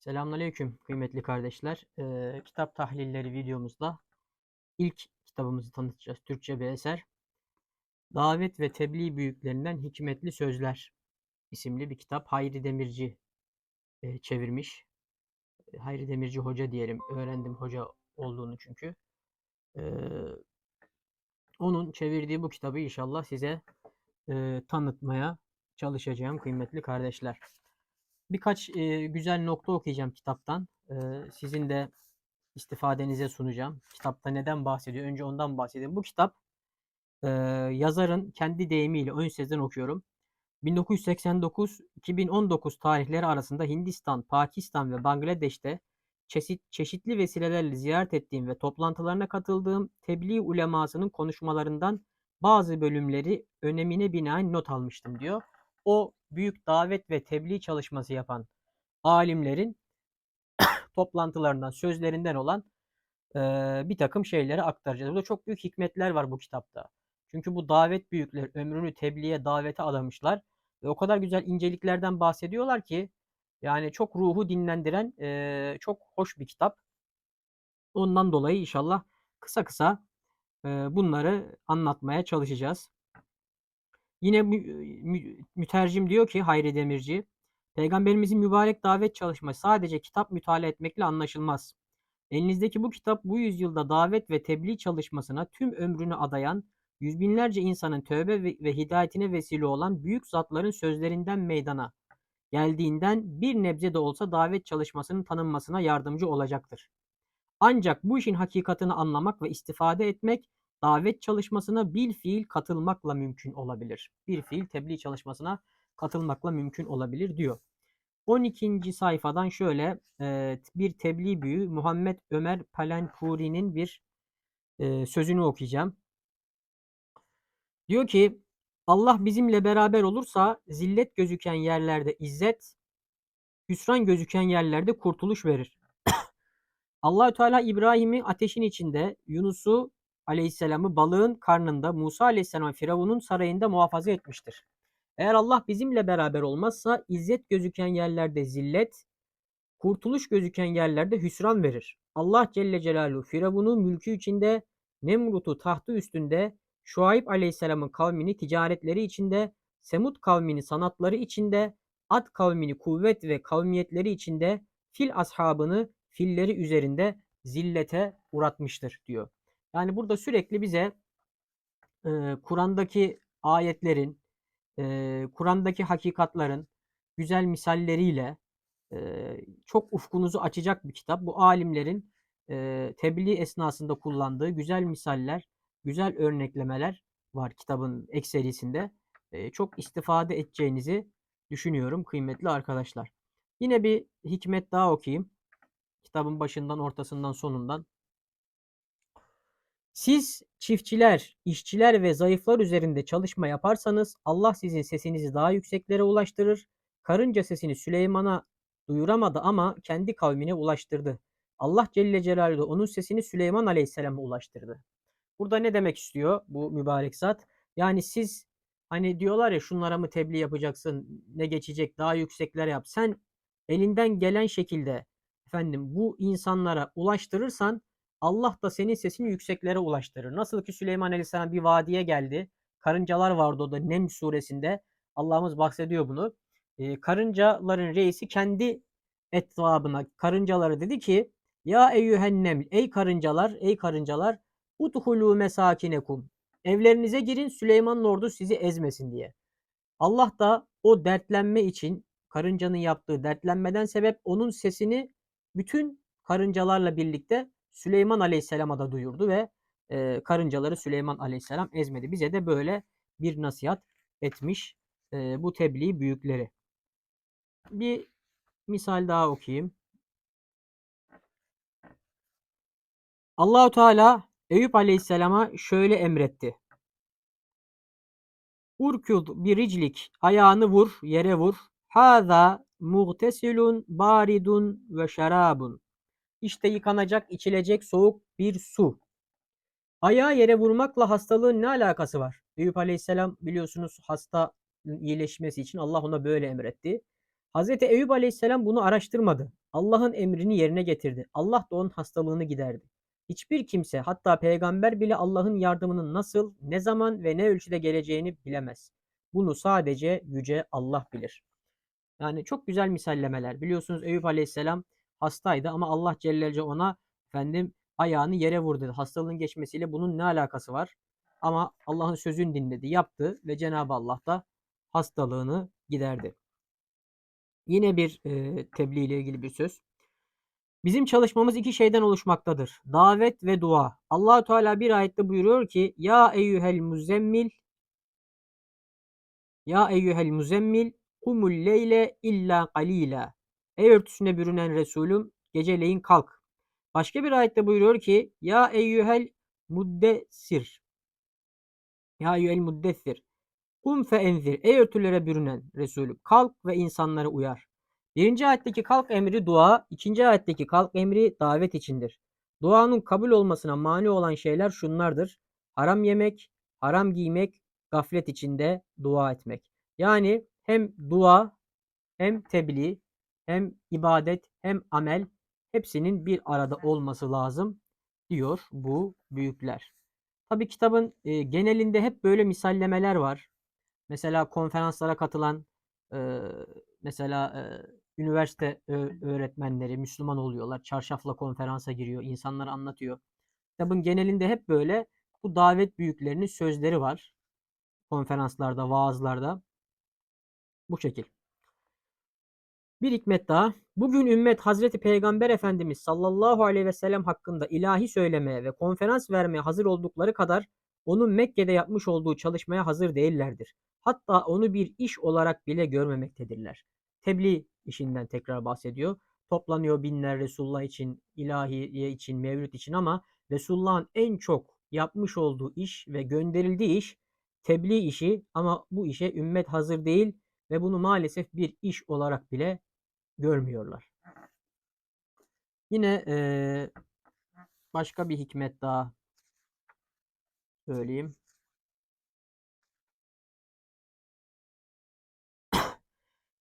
Selamünaleyküm kıymetli kardeşler. Ee, kitap tahlilleri videomuzda ilk kitabımızı tanıtacağız. Türkçe bir eser. Davet ve Tebliğ Büyüklerinden Hikmetli Sözler isimli bir kitap. Hayri Demirci e, çevirmiş. E, Hayri Demirci hoca diyelim. Öğrendim hoca olduğunu çünkü. Ee, onun çevirdiği bu kitabı inşallah size e, tanıtmaya çalışacağım kıymetli kardeşler. Birkaç e, güzel nokta okuyacağım kitaptan. E, sizin de istifadenize sunacağım. Kitapta neden bahsediyor? Önce ondan bahsedeyim. Bu kitap e, yazarın kendi deyimiyle ön sözden okuyorum. 1989-2019 tarihleri arasında Hindistan, Pakistan ve Bangladeş'te çeşit, çeşitli vesilelerle ziyaret ettiğim ve toplantılarına katıldığım tebliğ ulemasının konuşmalarından bazı bölümleri önemine binaen not almıştım diyor. O büyük davet ve tebliğ çalışması yapan alimlerin toplantılarından, sözlerinden olan e, bir takım şeyleri aktaracağız. Burada çok büyük hikmetler var bu kitapta. Çünkü bu davet büyükleri ömrünü tebliğe, davete adamışlar ve o kadar güzel inceliklerden bahsediyorlar ki yani çok ruhu dinlendiren e, çok hoş bir kitap. Ondan dolayı inşallah kısa kısa e, bunları anlatmaya çalışacağız. Yine mü, mü, mütercim diyor ki Hayri Demirci, Peygamberimizin mübarek davet çalışması sadece kitap mütalaa etmekle anlaşılmaz. Elinizdeki bu kitap bu yüzyılda davet ve tebliğ çalışmasına tüm ömrünü adayan, yüz binlerce insanın tövbe ve, ve hidayetine vesile olan büyük zatların sözlerinden meydana geldiğinden bir nebze de olsa davet çalışmasının tanınmasına yardımcı olacaktır. Ancak bu işin hakikatini anlamak ve istifade etmek davet çalışmasına bir fiil katılmakla mümkün olabilir. Bir fiil tebliğ çalışmasına katılmakla mümkün olabilir diyor. 12. sayfadan şöyle e, bir tebliğ büyüğü Muhammed Ömer Palenpuri'nin bir e, sözünü okuyacağım. Diyor ki Allah bizimle beraber olursa zillet gözüken yerlerde izzet, hüsran gözüken yerlerde kurtuluş verir. Allahü Teala İbrahim'i ateşin içinde, Yunus'u Aleyhisselam'ı balığın karnında, Musa Aleyhisselam Firavun'un sarayında muhafaza etmiştir. Eğer Allah bizimle beraber olmazsa izzet gözüken yerlerde zillet, kurtuluş gözüken yerlerde hüsran verir. Allah Celle Celaluhu Firavun'u mülkü içinde, Nemrut'u tahtı üstünde, Şuayb Aleyhisselam'ın kavmini ticaretleri içinde, Semud kavmini sanatları içinde, Ad kavmini kuvvet ve kavmiyetleri içinde, fil ashabını filleri üzerinde zillete uğratmıştır diyor. Yani burada sürekli bize e, Kur'an'daki ayetlerin, e, Kur'an'daki hakikatların güzel misalleriyle e, çok ufkunuzu açacak bir kitap. Bu alimlerin e, tebliğ esnasında kullandığı güzel misaller, güzel örneklemeler var kitabın ekserisinde. E, çok istifade edeceğinizi düşünüyorum kıymetli arkadaşlar. Yine bir hikmet daha okuyayım. Kitabın başından, ortasından, sonundan. Siz çiftçiler, işçiler ve zayıflar üzerinde çalışma yaparsanız Allah sizin sesinizi daha yükseklere ulaştırır. Karınca sesini Süleyman'a duyuramadı ama kendi kavmine ulaştırdı. Allah Celle Celaluhu onun sesini Süleyman Aleyhisselam'a ulaştırdı. Burada ne demek istiyor bu mübarek zat? Yani siz hani diyorlar ya şunlara mı tebliğ yapacaksın, ne geçecek, daha yüksekler yap. Sen elinden gelen şekilde efendim bu insanlara ulaştırırsan Allah da senin sesini yükseklere ulaştırır. Nasıl ki Süleyman Aleyhisselam bir vadiye geldi. Karıncalar vardı o da Nem suresinde. Allah'ımız bahsediyor bunu. Ee, karıncaların reisi kendi etrabına karıncaları dedi ki Ya eyyühennem ey karıncalar ey karıncalar udhulu mesakinekum evlerinize girin Süleyman'ın ordu sizi ezmesin diye. Allah da o dertlenme için karıncanın yaptığı dertlenmeden sebep onun sesini bütün karıncalarla birlikte Süleyman Aleyhisselam'a da duyurdu ve e, karıncaları Süleyman Aleyhisselam ezmedi. Bize de böyle bir nasihat etmiş e, bu tebliğ büyükleri. Bir misal daha okuyayım. Allahu Teala Eyüp Aleyhisselam'a şöyle emretti. Urkud bir riclik ayağını vur yere vur. Haza muhtesilun baridun ve şarabun. İşte yıkanacak, içilecek soğuk bir su. Ayağı yere vurmakla hastalığın ne alakası var? Eyüp Aleyhisselam biliyorsunuz hasta iyileşmesi için Allah ona böyle emretti. Hazreti Eyüp Aleyhisselam bunu araştırmadı. Allah'ın emrini yerine getirdi. Allah da onun hastalığını giderdi. Hiçbir kimse hatta peygamber bile Allah'ın yardımının nasıl, ne zaman ve ne ölçüde geleceğini bilemez. Bunu sadece yüce Allah bilir. Yani çok güzel misallemeler. Biliyorsunuz Eyüp Aleyhisselam hastaydı ama Allah Celle ona efendim ayağını yere vurdu. Hastalığın geçmesiyle bunun ne alakası var? Ama Allah'ın sözünü dinledi, yaptı ve Cenab-ı Allah da hastalığını giderdi. Yine bir e, tebliğ ile ilgili bir söz. Bizim çalışmamız iki şeyden oluşmaktadır. Davet ve dua. allah Teala bir ayette buyuruyor ki Ya eyyuhel muzemmil Ya eyyuhel muzemmil kumul leyle illa qalila. Ey örtüsüne bürünen Resulüm geceleyin kalk. Başka bir ayette buyuruyor ki Ya eyyuhel muddessir Ya eyyuhel muddessir Kum fe enzir. Ey örtülere bürünen Resulü kalk ve insanları uyar. Birinci ayetteki kalk emri dua, ikinci ayetteki kalk emri davet içindir. Duanın kabul olmasına mani olan şeyler şunlardır. Haram yemek, haram giymek, gaflet içinde dua etmek. Yani hem dua, hem tebliğ, hem ibadet, hem amel hepsinin bir arada olması lazım diyor bu büyükler. Tabi kitabın e, genelinde hep böyle misallemeler var. Mesela konferanslara katılan e, mesela e, üniversite öğretmenleri Müslüman oluyorlar. Çarşafla konferansa giriyor. insanlara anlatıyor. Kitabın genelinde hep böyle bu davet büyüklerinin sözleri var. Konferanslarda, vaazlarda. Bu şekil. Bir hikmet daha. Bugün ümmet Hazreti Peygamber Efendimiz sallallahu aleyhi ve sellem hakkında ilahi söylemeye ve konferans vermeye hazır oldukları kadar onun Mekke'de yapmış olduğu çalışmaya hazır değillerdir. Hatta onu bir iş olarak bile görmemektedirler. Tebliğ işinden tekrar bahsediyor. Toplanıyor binler Resulullah için, ilahiye için, mevlüt için ama Resulullah'ın en çok yapmış olduğu iş ve gönderildiği iş tebliğ işi ama bu işe ümmet hazır değil ve bunu maalesef bir iş olarak bile görmüyorlar. Yine ee, başka bir hikmet daha söyleyeyim.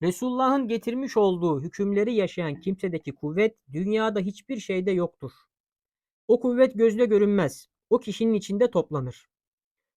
Resulullah'ın getirmiş olduğu hükümleri yaşayan kimsedeki kuvvet dünyada hiçbir şeyde yoktur. O kuvvet gözle görünmez. O kişinin içinde toplanır.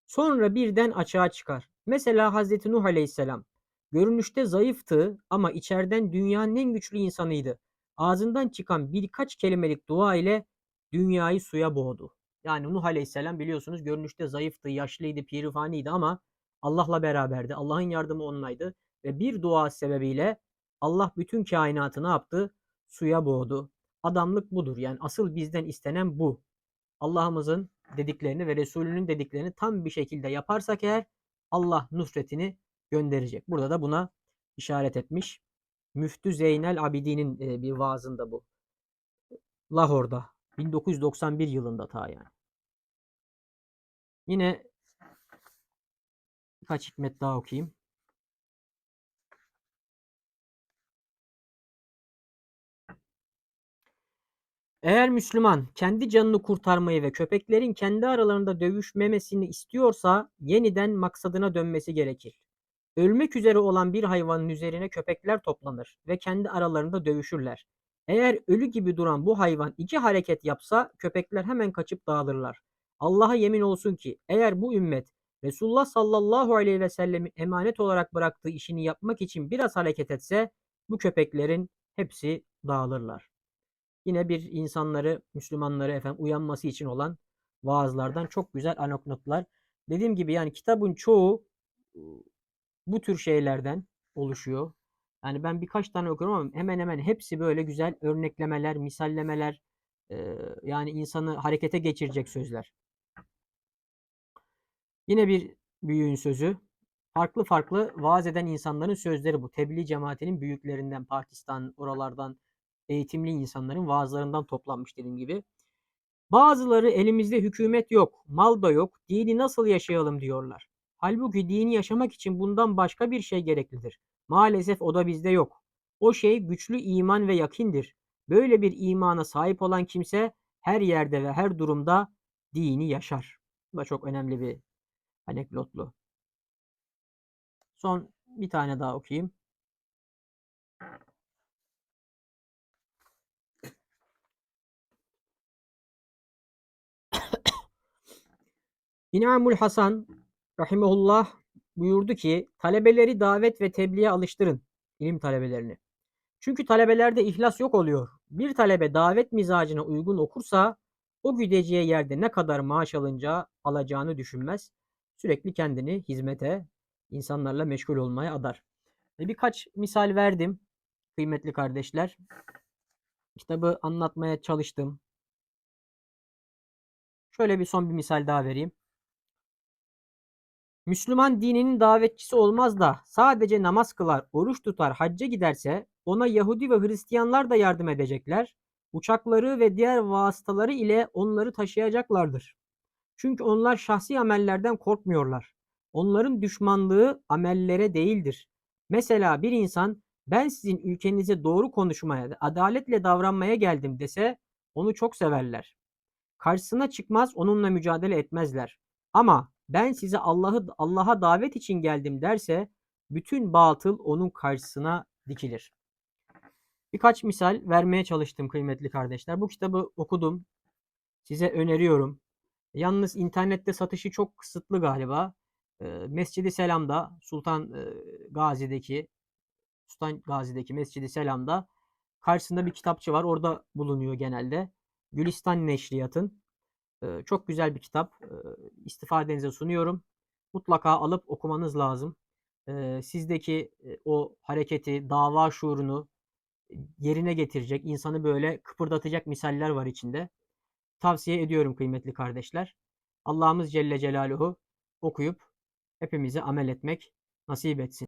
Sonra birden açığa çıkar. Mesela Hazreti Nuh Aleyhisselam. Görünüşte zayıftı ama içeriden dünyanın en güçlü insanıydı. Ağzından çıkan birkaç kelimelik dua ile dünyayı suya boğdu. Yani Nuh Aleyhisselam biliyorsunuz görünüşte zayıftı, yaşlıydı, pirifaniydi ama Allah'la beraberdi. Allah'ın yardımı onunlaydı. Ve bir dua sebebiyle Allah bütün kainatı ne yaptı? Suya boğdu. Adamlık budur. Yani asıl bizden istenen bu. Allah'ımızın dediklerini ve Resulünün dediklerini tam bir şekilde yaparsak eğer Allah nusretini gönderecek. Burada da buna işaret etmiş. Müftü Zeynel Abidin'in bir vaazında bu. Lahor'da 1991 yılında ta yani. Yine birkaç hikmet daha okuyayım. Eğer Müslüman kendi canını kurtarmayı ve köpeklerin kendi aralarında dövüşmemesini istiyorsa yeniden maksadına dönmesi gerekir. Ölmek üzere olan bir hayvanın üzerine köpekler toplanır ve kendi aralarında dövüşürler. Eğer ölü gibi duran bu hayvan iki hareket yapsa köpekler hemen kaçıp dağılırlar. Allah'a yemin olsun ki eğer bu ümmet Resulullah sallallahu aleyhi ve sellemin emanet olarak bıraktığı işini yapmak için biraz hareket etse bu köpeklerin hepsi dağılırlar. Yine bir insanları, Müslümanları efendim uyanması için olan vaazlardan çok güzel anekdotlar. Dediğim gibi yani kitabın çoğu bu tür şeylerden oluşuyor. Yani ben birkaç tane okuyorum ama hemen hemen hepsi böyle güzel örneklemeler, misallemeler, yani insanı harekete geçirecek sözler. Yine bir büyüğün sözü. Farklı farklı vaaz eden insanların sözleri bu. Tebliğ cemaatinin büyüklerinden, Pakistan, oralardan eğitimli insanların vaazlarından toplanmış dediğim gibi. Bazıları elimizde hükümet yok, mal da yok, dini nasıl yaşayalım diyorlar. Halbuki dini yaşamak için bundan başka bir şey gereklidir. Maalesef o da bizde yok. O şey güçlü iman ve yakindir. Böyle bir imana sahip olan kimse her yerde ve her durumda dini yaşar. Bu da çok önemli bir anekdotlu. Son bir tane daha okuyayım. İnamul Hasan rahimehullah buyurdu ki talebeleri davet ve tebliğe alıştırın ilim talebelerini. Çünkü talebelerde ihlas yok oluyor. Bir talebe davet mizacına uygun okursa o gideceği yerde ne kadar maaş alınca alacağını düşünmez. Sürekli kendini hizmete, insanlarla meşgul olmaya adar. E, Birkaç misal verdim kıymetli kardeşler. Kitabı anlatmaya çalıştım. Şöyle bir son bir misal daha vereyim. Müslüman dininin davetçisi olmaz da sadece namaz kılar, oruç tutar, hacca giderse ona Yahudi ve Hristiyanlar da yardım edecekler. Uçakları ve diğer vasıtaları ile onları taşıyacaklardır. Çünkü onlar şahsi amellerden korkmuyorlar. Onların düşmanlığı amellere değildir. Mesela bir insan ben sizin ülkenize doğru konuşmaya, adaletle davranmaya geldim dese onu çok severler. Karşısına çıkmaz, onunla mücadele etmezler. Ama ben size Allah'ı Allah'a davet için geldim derse bütün batıl onun karşısına dikilir. Birkaç misal vermeye çalıştım kıymetli kardeşler. Bu kitabı okudum. Size öneriyorum. Yalnız internette satışı çok kısıtlı galiba. Ee, Mescidi Selam'da Sultan e, Gazi'deki Sultan Gazi'deki Mescidi Selam'da karşısında bir kitapçı var. Orada bulunuyor genelde. Gülistan Neşriyat'ın. Ee, çok güzel bir kitap. İstifadenize sunuyorum. Mutlaka alıp okumanız lazım. Sizdeki e, o hareketi, dava şuurunu yerine getirecek, insanı böyle kıpırdatacak misaller var içinde. Tavsiye ediyorum kıymetli kardeşler. Allah'ımız Celle Celaluhu okuyup hepimize amel etmek nasip etsin.